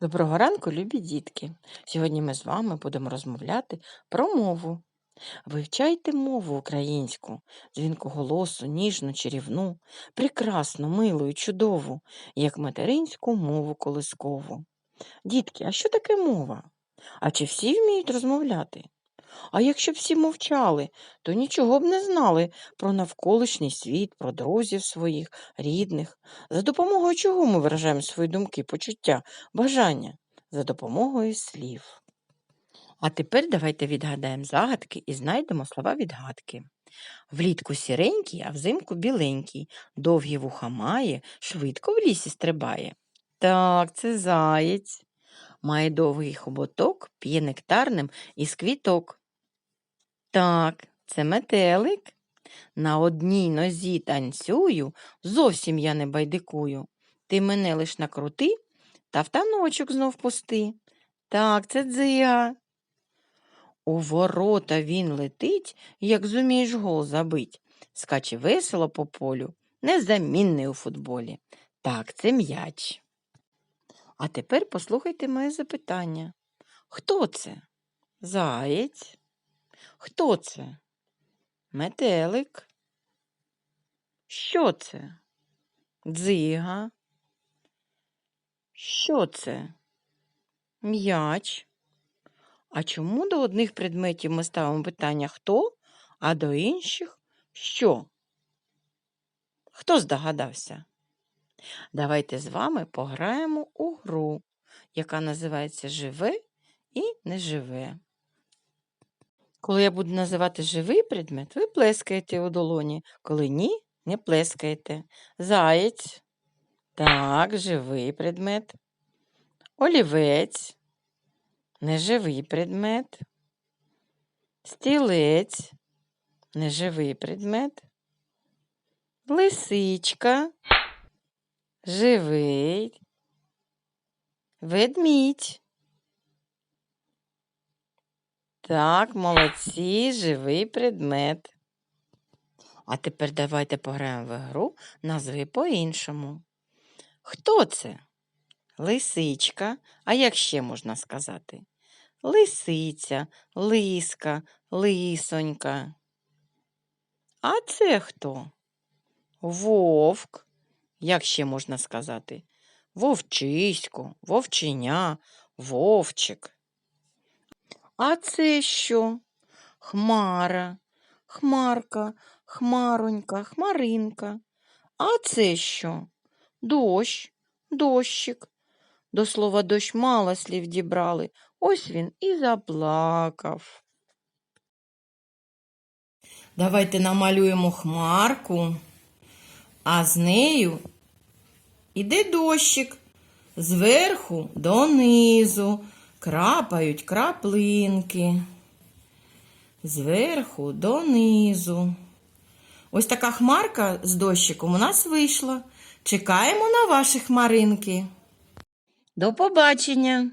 Доброго ранку, любі дітки! Сьогодні ми з вами будемо розмовляти про мову. Вивчайте мову українську, дзвінку голосу, ніжну, чарівну, прекрасну, милу і чудову, як материнську мову колискову. Дітки, а що таке мова? А чи всі вміють розмовляти? А якщо б всі мовчали, то нічого б не знали про навколишній світ, про друзів своїх, рідних. За допомогою чого ми виражаємо свої думки, почуття, бажання? За допомогою слів. А тепер давайте відгадаємо загадки і знайдемо слова відгадки. Влітку сіренький, а взимку біленький, довгі вуха має, швидко в лісі стрибає. Так, це заєць. Має довгий хоботок, п'є нектарним із квіток. Так, це метелик. На одній нозі танцюю, зовсім я не байдикую. Ти мене лиш накрути, та в таночок знов пусти. Так, це дзига. У ворота він летить, як зумієш гол забить. Скаче весело по полю, незамінний у футболі. Так, це м'яч. А тепер послухайте моє запитання. Хто це? Заєць? Хто це? Метелик? Що це? Дзига? Що це? М'яч? А чому до одних предметів ми ставимо питання хто, а до інших що? Хто здогадався? Давайте з вами пограємо у гру, яка називається Живе і неживе. Коли я буду називати живий предмет, ви плескаєте у долоні. Коли ні, не плескаєте. Заєць. Так, живий предмет. Олівець. Неживий предмет. Стілець. Неживий предмет. Лисичка. Живий. Ведмідь. Так, молодці, живий предмет. А тепер давайте пограємо в гру назви по-іншому. Хто це? Лисичка. А як ще можна сказати? Лисиця, лиска, лисонька. А це хто? Вовк. Як ще можна сказати? Вовчисько, вовченя, вовчик. А це що? Хмара, хмарка, хмаронька, хмаринка. А це що? Дощ, дощик. До слова дощ мало слів дібрали. Ось він і заплакав. Давайте намалюємо хмарку, а з нею іде дощик зверху донизу крапають краплинки. Зверху донизу. Ось така хмарка з дощиком у нас вийшла. Чекаємо на ваші хмаринки. До побачення!